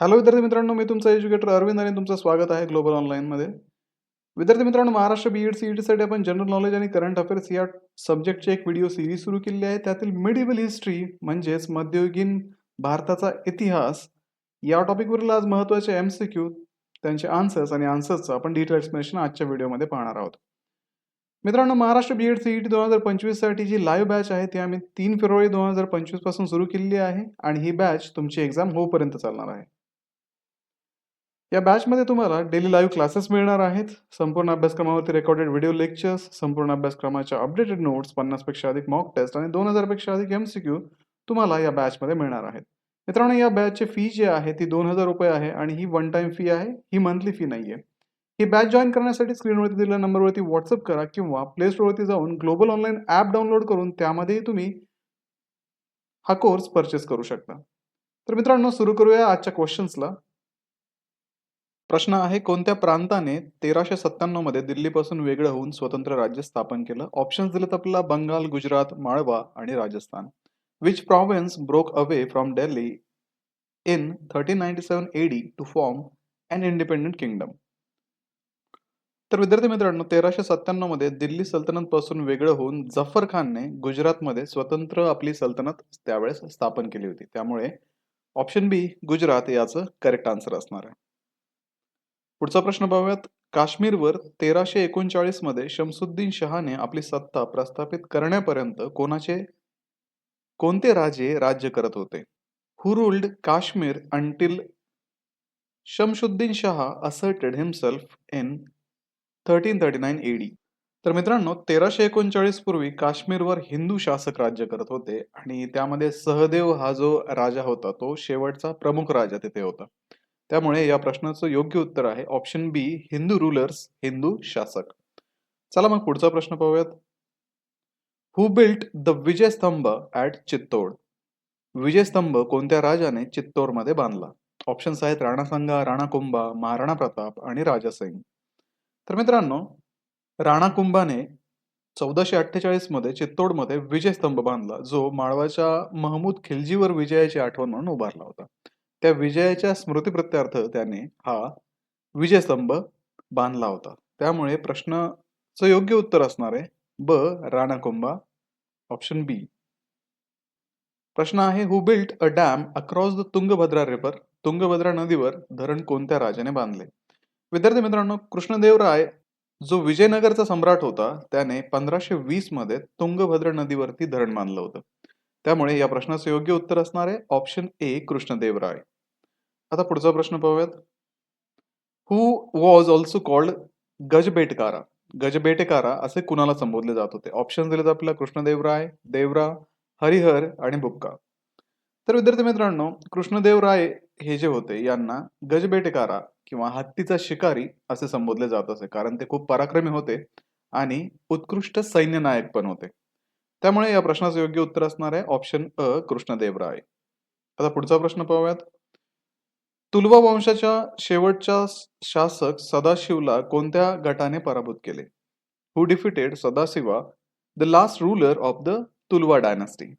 Hello विद्यार्थी मित्रांनो मी तुमचा एज्युकेटर अरविंद आणि तुमचं स्वागत आहे ग्लोबल ऑनलाईनमध्ये विद्यार्थी मित्रांनो Maharashtra B Ed C E टीसाठी आपण जनरल नॉलेज आणि करंट अफेअर्स या सब्जेक्टची एक व्हिडिओ सिरीज सुरू केली आहे. त्यातील मिडिवल हिस्ट्री म्हणजेच मध्ययुगीन भारताचा इतिहास या टॉपिकवरील आज महत्त्वाचे एम सी क्यू त्यांचे आन्सर्स आणि आन्सर्सचं आपण डिटेल एक्सप्लेनेशन आजच्या व्हिडिओमध्ये पाहणार आहोत. मित्रांनो Maharashtra B Ed C E T दोन हजार पंचवीससाठी जी लाईव्ह बॅच आहे ती आम्ही तीन फेब्रुवारी दोन हजार पंचवीसपासून सुरू केलेली आहे आणि ही बॅच तुमची एक्झाम होपर्यंत चालणार आहे. या बॅचमध्ये तुम्हाला डेली लाईव्ह क्लासेस मिळणार आहेत. संपूर्ण अभ्यासक्रमावरती रेकॉर्डेड व्हिडिओ लेक्चर्स संपूर्ण अभ्यासक्रमाच्या अपडेटेड नोट्स पन्नासपेक्षा अधिक मॉक टेस्ट आणि दोन हजारपेक्षा अधिक एम सी क्यू तुम्हाला या बॅचमध्ये मिळणार आहेत. मित्रांनो या बॅचची फी जी आहे ती दोन हजार रुपये आहे आणि ही वन टाइम फी आहे ही मंथली फी नाही आहे ही बॅच जॉईन करण्यासाठी स्क्रीनवरती दिलेल्या नंबरवरती व्हॉट्सअप करा किंवा प्ले स्टोअरवरती जाऊन ग्लोबल ऑनलाईन ॲप डाउनलोड करून त्यामध्येही तुम्ही हा कोर्स परचेस करू शकता. तर मित्रांनो सुरू करूया आजच्या क्वेश्चन्सला प्रश्न आहे कोणत्या प्रांताने तेराशे सत्त्याण्णवमध्ये दिल्लीपासून वेगळं होऊन स्वतंत्र राज्य स्थापन केलं? ऑप्शन्स दिलेत आपल्याला बंगाल गुजरात माळवा आणि Rajasthan. Which province broke away from Delhi in thirteen ninety seven AD to form an independent kingdom तर विद्यार्थी मित्रांनो तेराशे सत्त्याण्णवमध्ये दिल्ली सल्तनत पासून वेगळं होऊन जफर खानने गुजरातमध्ये स्वतंत्र आपली सल्तनत त्यावेळेस स्थापन केली होती. त्यामुळे ऑप्शन बी गुजरात याचं करेक्ट आन्सर असणार आहे. पुढचा प्रश्न पाहूयात. काश्मीरवर तेराशे एकोणचाळीसमध्ये शमसुद्दीन शहाने आपली सत्ता प्रस्थापित करण्यापर्यंत कोणाचे कोणते राजे राज्य करत होते? Who ruled Kashmir until Shamsuddin Shah asserted himself in thirteen thirty nine AD तर मित्रांनो तेराशे एकोणचाळीस पूर्वी काश्मीरवर हिंदू शासक राज्य करत होते आणि त्यामध्ये सहदेव हा जो राजा होता तो शेवटचा प्रमुख राजा तिथे होता. त्यामुळे या प्रश्नाचं योग्य उत्तर आहे option B Hindu rulers Hindu शासक. चला मग पुढचा प्रश्न पाहूयात. हु बिल्ट द विजय स्तंभ ऍट चित्तोड? विजय स्तंभ कोणत्या राजाने चित्तोडमध्ये बांधला? ऑप्शन्स आहेत राणा संगा राणा कुंभा महाराणा प्रताप आणि राजा सिंग तर मित्रांनो राणा कुंभाने चौदाशे अठ्ठेचाळीसमध्ये चित्तोडमध्ये विजय स्तंभ बांधला जो माळवाच्या महमूद खिलजीवर विजयाची आठवण म्हणून उभारला होता. त्या विजयाच्या स्मृतीप्रत्यर्थ त्याने हा विजयस्तंभ बांधला होता. त्यामुळे प्रश्नाचं योग्य उत्तर असणार आहे ब. राणाकुंभा ऑप्शन बी प्रश्न आहे who built a dam across the Tungabhadra river Tungabhadra नदीवर धरण कोणत्या राजाने बांधले? विद्यार्थी मित्रांनो कृष्णदेवराय जो विजयनगरचा सम्राट होता त्याने पंधराशे वीसमध्ये तुंगभद्रा नदीवरती धरण बांधलं होतं. त्यामुळे या प्रश्नाचं योग्य उत्तर असणार आहे ऑप्शन ए कृष्णदेवराय आता पुढचा प्रश्न पाहूयात. Who was also called Gajabetekara. Gajabetekara असे कुणाला संबोधले जात होते? ऑप्शन दिलेत आपल्याला कृष्णदेवराय देवरा हरिहर आणि बुक्का. तर विद्यार्थी मित्रांनो कृष्णदेवराय हे जे होते यांना गजबेटकारा किंवा हत्तीचा शिकारी असे संबोधले जात असे कारण ते खूप पराक्रमी होते आणि उत्कृष्ट सैन्य नायक पण होते. त्यामुळे या प्रश्नाचं योग्य उत्तर असणार आहे ऑप्शन अ कृष्णदेवराय आता पुढचा प्रश्न पाहूयात. तुलवा वंशाच्या शेवटच्या शासक सदाशिवला कोणत्या गटाने पराभूत केले? Who defeated Sadashiva the last ruler of the Tuluva dynasty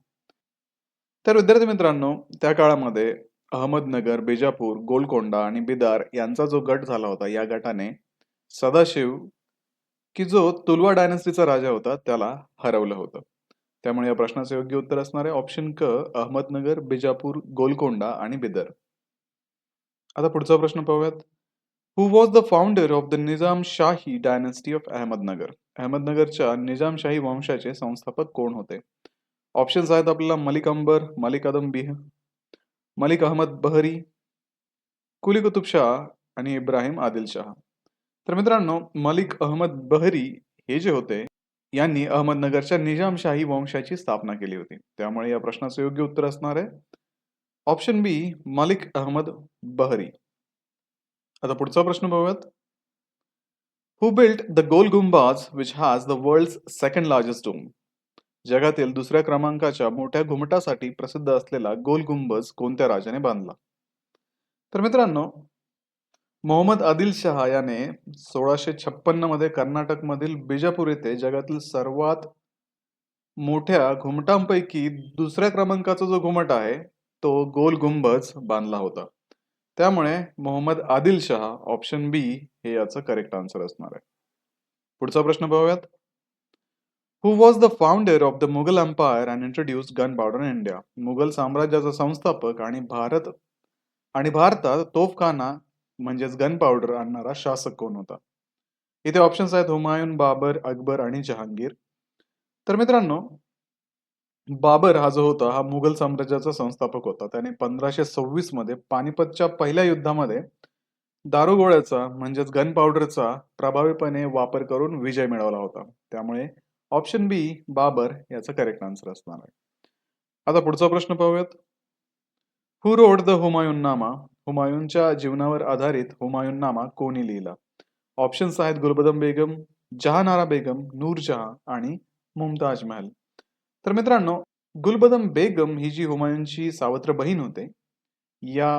तर विद्यार्थी मित्रांनो त्या काळामध्ये अहमदनगर बिजापूर गोलकोंडा आणि बिदार यांचा जो गट झाला होता या गटाने सदाशिव की जो तुलवा डायनास्टीचा राजा होता त्याला हरवलं होतं. त्यामुळे या प्रश्नाचं योग्य उत्तर असणार आहे. ऑप्शन क अहमदनगर बिजापूर गोलकोंडा आणि बिदर. आता पुढचा प्रश्न पाहूयात. Who was the founder of the Nizamshahi dynasty of Ahmednagar अहमदनगरच्या निजामशाही वंशाचे संस्थापक कोण होते? ऑप्शन्स आहेत आपल्याला मलिक अंबर मलिक अदम बिह मलिक अहमद बहरी कुली कुतुबशाह आणि इब्राहिम आदिलशाह तर मित्रांनो मलिक अहमद बहरी हे जे होते यांनी अहमदनगरच्या निजामशाही वंशाची स्थापना केली होती. त्यामुळे या प्रश्नाचं योग्य उत्तर असणार आहे. ऑप्शन बी मलिक अहमद बहरी. आता पुढचा प्रश्न पाहूयात who built the Gol Gumbaz which has the world second largest dome जगातील दुसऱ्या क्रमांकाच्या मोठ्या घुमटासाठी प्रसिद्ध असलेला गोल गुंबज कोणत्या राजाने बांधला? तर मित्रांनो मोहम्मद आदिल शहा याने सोळाशे छप्पन्नमध्ये कर्नाटकमधील बिजापूर येथे जगातील सर्वात मोठ्या घुमटांपैकी दुसऱ्या क्रमांकाचा जो घुमट आहे तो गोल गुंबज बांधला होता. त्यामुळे मोहम्मद आदिल शहा ऑप्शन बी हे याचं करेक्ट आन्सर असणार आहे. पुढचा प्रश्न पाहूयात. Who was the founder of the Mughal empire and introduce gunpowder in India Mughal साम्राज्याचा संस्थापक आणि भारत आणि भारतात तोफखाना म्हणजेच गन पावडर आणणारा शासक कोण होता? इथे ऑप्शन्स आहेत हुमायून बाबर अकबर आणि जहांगीर. तर मित्रांनो बाबर हा जो होता हा मुघल साम्राज्याचा संस्थापक होता. त्याने पंधराशे सव्वीसमध्ये पानिपतच्या पहिल्या युद्धामध्ये दारुगोळ्याचा म्हणजेच गन पावडरचा प्रभावीपणे वापर करून विजय मिळवला होता. त्यामुळे ऑप्शन बी बाबर याचा करेक्ट आन्सर असणार आहे. आता पुढचा प्रश्न पाहूयात. Who wrote the Humayun Nama हुमायूनच्या जीवनावर आधारित हुमायून नामा कोणी लिहिला? ऑप्शन्स आहेत गुलबदम बेगम जहानारा बेगम नूरजहा आणि मुमताज महल. तर मित्रांनो गुलबदम बेगम ही जी हुमायूनची सावत्र बहीण होते या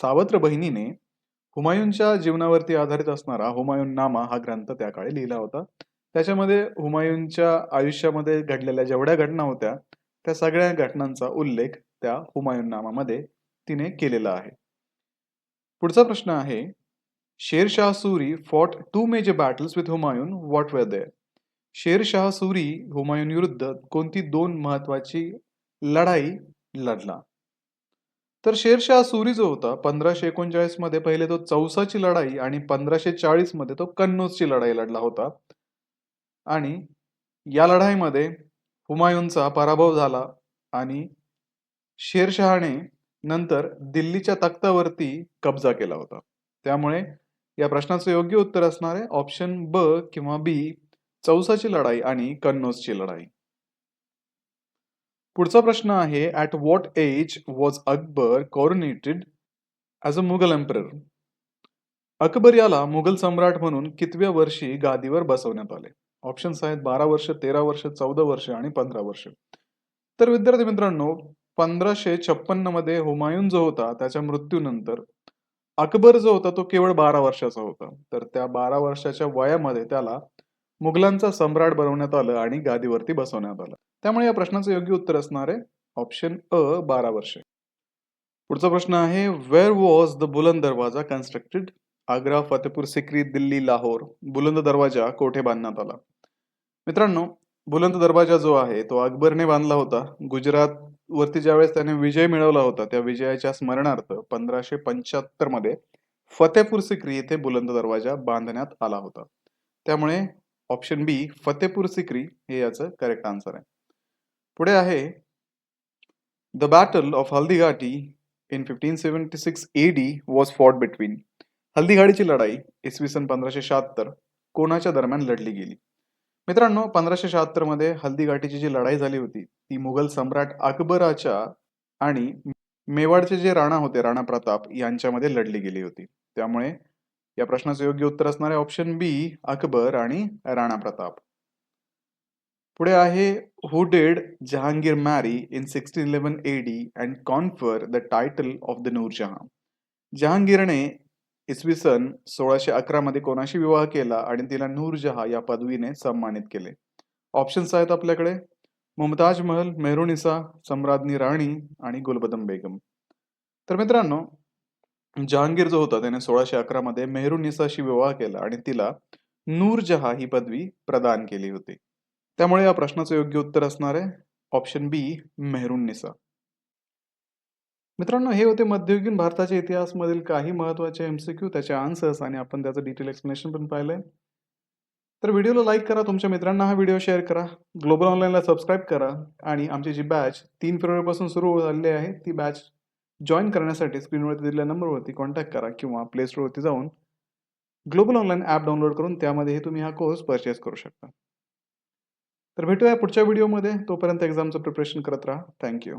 सावत्र बहिणीने हुमायूनच्या जीवनावरती आधारित असणारा हुमायून नामा हा ग्रंथ त्या काळी लिहिला होता. त्याच्यामध्ये हुमायूनच्या आयुष्यामध्ये घडलेल्या जेवढ्या घटना होत्या त्या सगळ्या घटनांचा उल्लेख त्या हुमायून नामामध्ये तिने केलेला आहे. पुढचा प्रश्न आहे Sher Shah Suri fought two major battles with Humayun what were there Sher Shah Suri Humayun विरुद्ध कोणती दोन महत्वाची लढाई लढला? तर शेरशाह सुरी जो होता पंधराशे एकोणचाळीसमध्ये पहिले तो चौसाची लढाई आणि पंधराशे चाळीसमध्ये तो कन्नौजची लढाई लढला होता. आणि या लढाईमध्ये हुमायूनचा पराभव झाला आणि शेरशहाने नंतर दिल्लीच्या तख्तावरती कब्जा केला होता. त्यामुळे या प्रश्नाचं योग्य उत्तर असणार आहे ऑप्शन ब किंवा बी. चौसाची लढाई आणि कन्नौजची लढाई. पुढचा प्रश्न आहे at what age was Akbar coronated as a Mughal emperor Akbar याला मुघल सम्राट म्हणून कितव्या वर्षी गादीवर बसवण्यात आले? ऑप्शन्स आहेत बारा वर्ष तेरा वर्ष चौदा वर्ष आणि पंधरा वर्ष. तर विद्यार्थी मित्रांनो पंधराशे छप्पन्नमध्ये हुमायून जो होता त्याच्या मृत्यूनंतर अकबर जो होता तो केवळ बारा वर्षाचा होता. तर त्या बारा वर्षाच्या वयामध्ये त्याला मुघलांचा सम्राट बनवण्यात आलं आणि गादीवरती बसवण्यात आलं. त्यामुळे या प्रश्नाचं योग्य उत्तर असणार आहे ऑप्शन अ बारा वर्षे. पुढचा प्रश्न आहे wear was the Buland Darwaza constructed Agra Fatehpur Sikri Delhi Lahore. Buland Darwaza कोठे बांधण्यात आला? मित्रांनो बुलंद दरवाजा जो आहे तो अकबरने बांधला होता. गुजरात वरती ज्यावेळेस त्याने विजय मिळवला होता त्या विजयाच्या स्मरणार्थ पंधराशे पंच्याहत्तरमध्ये फतेपूर सिक्री येथे बुलंद दरवाजा बांधण्यात आला होता. त्यामुळे ऑप्शन बी फतेपूर सिक्री हे याचं करेक्ट आन्सर आहे. पुढे आहे the battle of Haldighati in fifteen seventy six A D was fought between हल्दीघाटीची लढाई इसवी सन पंधराशे शहात्तर कोणाच्या दरम्यान लढली गेली? मित्रांनो पंधराशे शहात्तरमध्ये हल्दीघाटीची जी लढाई झाली होती ती मुघल सम्राट अकबराच्या आणि मेवाडचे जे राणा होते राणा प्रताप यांच्यामध्ये लढली गेली होती. त्यामुळे या प्रश्नाचं योग्य उत्तर असणार आहे ऑप्शन बी अकबर आणि राणा प्रताप. पुढे आहे who did Jahangir marry in sixteen eleven A D and confer the title of the Nurjahan जहांगीरने इसवी सन सोळाशे अकरा मध्ये कोणाशी विवाह केला आणि तिला नूरजहा या पदवीने सन्मानित केले? ऑप्शन्स आहेत आपल्याकडे. मुमताज महल मेहरुनिसा सम्राज्ञी राणी आणि गुलबदम बेगम. तर मित्रांनो जहांगीर जो होता त्याने सोळाशे अकरा मध्ये मेहरुनिसाशी विवाह केला आणि तिला नूरजहा ही पदवी प्रदान केली होती. त्यामुळे या प्रश्नाचं योग्य उत्तर असणार आहे. ऑप्शन बी मेहरुनिसा मित्रांनो हे होते मध्ययुगीन भारताच्या इतिहासमधील काही महत्त्वाचे एमसीक्यू त्याचे आन्सर्स आणि आपण त्याचं डिटेल एक्सप्लेनेशन पण पाहिलंय. तर व्हिडिओला लाईक करा तुमच्या मित्रांना हा व्हिडिओ शेअर करा. ग्लोबल ऑनलाईनला सबस्क्राईब करा. आणि आमची जी बॅच तीन फेब्रुवारीपासून सुरू झालेली आहे ती बॅच जॉईन करण्यासाठी स्क्रीनवरती दिलेल्या नंबरवरती कॉन्टॅक्ट करा किंवा प्ले स्टोअरवरती जाऊन ग्लोबल ऑनलाईन ॲप डाउनलोड करून त्यामध्येही तुम्ही हा कोर्स परचेस करू शकता. तर भेटूया पुढच्या व्हिडिओमध्ये तोपर्यंत एक्झामचं प्रिपरेशन करत राहा. थँक्यू